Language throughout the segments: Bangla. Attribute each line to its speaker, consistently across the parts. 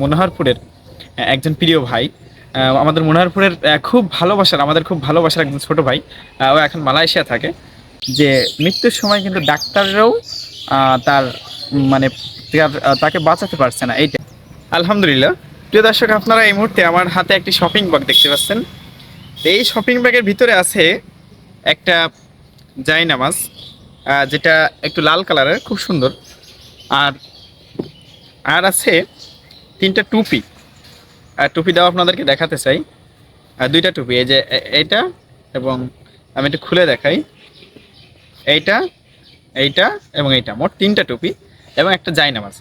Speaker 1: মনোহরপুরের একজন প্রিয় ভাই। আমাদের মনোহরপুরের খুব ভালোবাসার, আমাদের খুব ভালোবাসার একজন ছোট ভাই ও এখন মালয়েশিয়া থাকে। যে মৃত্যুর সময় কিন্তু ডাক্তাররাও তার মানে তাকে বাঁচাতে পারছে না এইটা আলহামদুলিল্লাহ। প্রিয় দর্শক, আপনারা এই মুহূর্তে আমার হাতে একটি শপিং ব্যাগ দেখতে পাচ্ছেন। এই শপিং ব্যাগের ভিতরে আছে একটা জায়নামাজ যেটা একটু লাল কালারের খুব সুন্দর। আর আর আছে তিনটা টুপি। আর টুপি দেওয়া আপনাদেরকে দেখাতে চাই। আর দুইটা টুপি, এই যে এইটা এবং আমি একটু খুলে দেখাই। এইটা এইটা এবং এইটা, মোট তিনটা টুপি এবং একটা জায়নামাজ।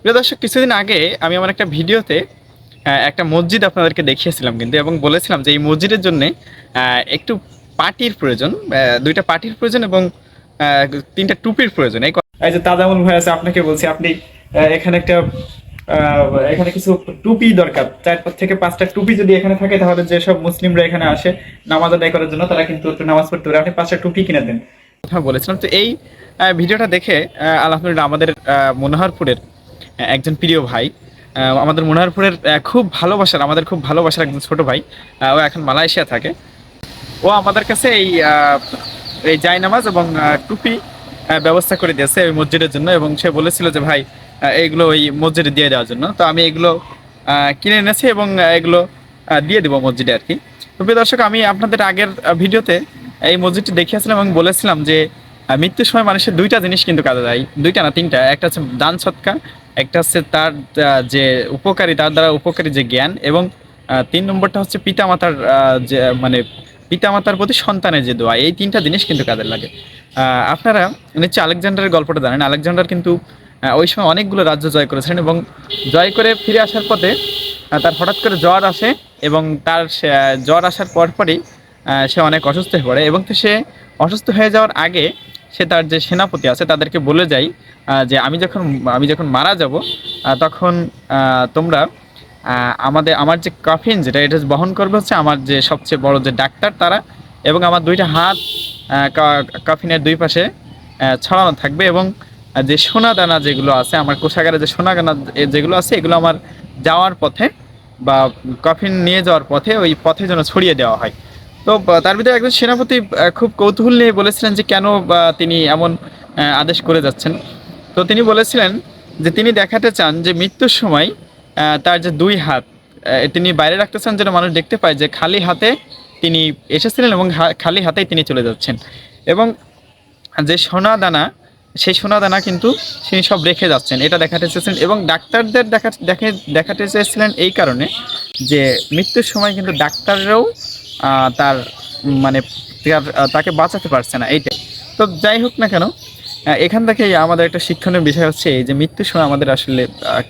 Speaker 1: প্রিয় দর্শক, কিছুদিন আগে আমি আমার একটা ভিডিওতে একটা মসজিদ আপনাদেরকে দেখিয়েছিলাম কিন্তু, এবং বলেছিলাম যে এই মসজিদের জন্য একটু পাটির প্রয়োজন দুইটা পাটির প্রয়োজন এবং তিনটা টুপির প্রয়োজন। এই যে তাজামুল ভাই আছে, আপনাকে বলছি, আপনি এখানে একটা এখানে কিছু টুপি দরকার। চার থেকে পাঁচটা টুপি যদি এখানে থাকে, তাহলে যেসব মুসলিমরা এখানে আসে নামাজ আদায় করার জন্য, তারা কিন্তু একটু নামাজ পড়তে পারে। আপনি পাঁচটা টুপি কিনে দেন। কথা বলেছিলাম, তো এই ভিডিওটা দেখে আলহামদুলিল্লাহ আমাদের মনোহরপুরের একজন প্রিয় ভাই আমাদের মনোহরপুরের খুব ভালোবাসার, আমাদের খুব ভালোবাসার একজন ছোট ভাই ও এখন মালয়েশিয়া থাকে। ও আমাদের কাছে এই এই জায়নামাজ এবং টুপি ব্যবস্থা করে দিয়েছে ওই মসজিদের জন্য এবং সে বলেছিল যে, ভাই আহ, এইগুলো ওই মসজিদে দিয়ে দেওয়ার জন্য। তো আমি এগুলো কিনে এনেছি এবং এগুলো দিয়ে দেবো মসজিদে আর কি। তো প্রিয় দর্শক আমি আপনাদের আগের ভিডিওতে এই মসজিদটি দেখিয়েছিলাম এবং বলেছিলাম যে মৃত্যুর সময় মানুষের দুইটা জিনিস কিন্তু কাজে দেয়। দুইটা না তিনটা। একটা হচ্ছে দান সৎকা একটা হচ্ছে তার যে উপকারী তার দ্বারা উপকারী যে জ্ঞান এবং তিন নম্বরটা হচ্ছে পিতামাতার যে মানে পিতামাতার প্রতি সন্তানের যে দোয়া। এই তিনটা জিনিস কিন্তু কাজে লাগে। আপনারা নিশ্চয়ই আলেকজান্ডারের গল্পটা জানেন। আলেকজান্ডার কিন্তু ওই সময় অনেকগুলো রাজ্য জয় করেছিলেন এবং জয় করে ফিরে আসার পথে তার হঠাৎ করে জ্বর আসে এবং তার জ্বর আসার পরপরই সে অনেক অসুস্থ হয়ে পড়ে এবং সে অসুস্থ হয়ে যাওয়ার আগে সে তার যে সেনাপতি আছে তাদেরকে বলে যায় যে আমি যখন আমি যখন মারা যাব তখন তোমরা আমাদের, আমার যে কাফিন যেটা, এটা বহন করবে হচ্ছে আমার যে সবচেয়ে বড় যে ডাক্তার তারা এবং আমার দুইটা হাত কাফিনের দুই পাশে ছড়ানো থাকবে এবং যে সোনা দানা যেগুলো আছে, আমার কোষাগারে যে সোনা দানা যেগুলো আছে, এগুলো আমার যাওয়ার পথে বা কফিন নিয়ে যাওয়ার পথে ওই পথে যেন ছড়িয়ে দেওয়া হয়। তো তার ভিতরে একজন সেনাপতি খুব কৌতূহল নিয়ে বলেছিলেন যে কেন তিনি এমন আদেশ করে যাচ্ছেন। তো তিনি বলেছিলেন যে তিনি দেখাতে চান যে মৃত্যুর সময় তার যে দুই হাত তিনি বাইরে রাখতে চান যেন মানুষ দেখতে পায় যে খালি হাতে তিনি এসেছিলেন এবং খালি হাতেই তিনি চলে যাচ্ছেন। এবং যে সোনা দানা সেই সোনা দানা কিন্তু তিনি সব রেখে যাচ্ছেন, এটা দেখাতে চেয়েছিলেন এবং ডাক্তারদের দেখা, দেখে, দেখাতে চেয়েছিলেন এই কারণে যে মৃত্যুর সময় কিন্তু ডাক্তাররাও তার মানে তাকে বাঁচাতে পারছে না, এইটাই। তো যাই হোক না কেন এখান থেকে আমাদের একটা শিক্ষণীয় বিষয় হচ্ছে এই যে মৃত্যুর সময় আমাদের আসলে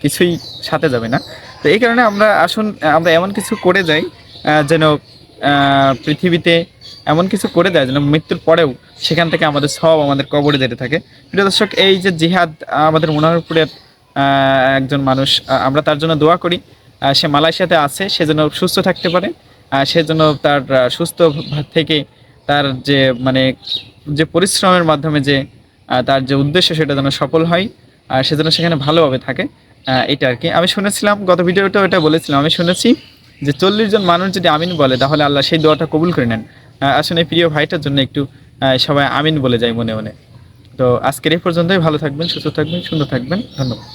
Speaker 1: কিছুই সাথে যাবে না। তো এই কারণে আমরা আসুন, আমরা এমন কিছু করে যাই যেন পৃথিবীতে এমন কিছু করে দেয় যেন মৃত্যুর পরেও সেখান থেকে আমাদের সব আমাদের কবরে যেতে থাকে। প্রিয় দর্শক, এই যে জিহাদ আমাদের মনোহরপুরের একজন মানুষ আমরা তার জন্য দোয়া করি। সে মালয়েশিয়াতে আছে, সে যেন সুস্থ থাকতে পারে সে যেন তার সুস্থ থেকে তার যে মানে যে পরিশ্রমের মাধ্যমে যে তার যে উদ্দেশ্য সেটা যেন সফল হয়, আর সে যেন সেখানে ভালোভাবে থাকে এটা আর কি। আমি শুনেছিলাম, গত ভিডিওতেও এটা বলেছিলাম, আমি শুনেছি যে চল্লিশ জন মানুষ যদি আমিন বলে, তাহলে আল্লাহ সেই দোয়াটা কবুল করে নেন। আসলে প্রিয় ভাইটার জন্য একটু সবাই আমিন বলে যায় মনে মনে। তো আজকের এই পর্যন্তই, ভালো থাকবেন, সুস্থ থাকবেন, সুন্দর থাকবেন, ধন্যবাদ।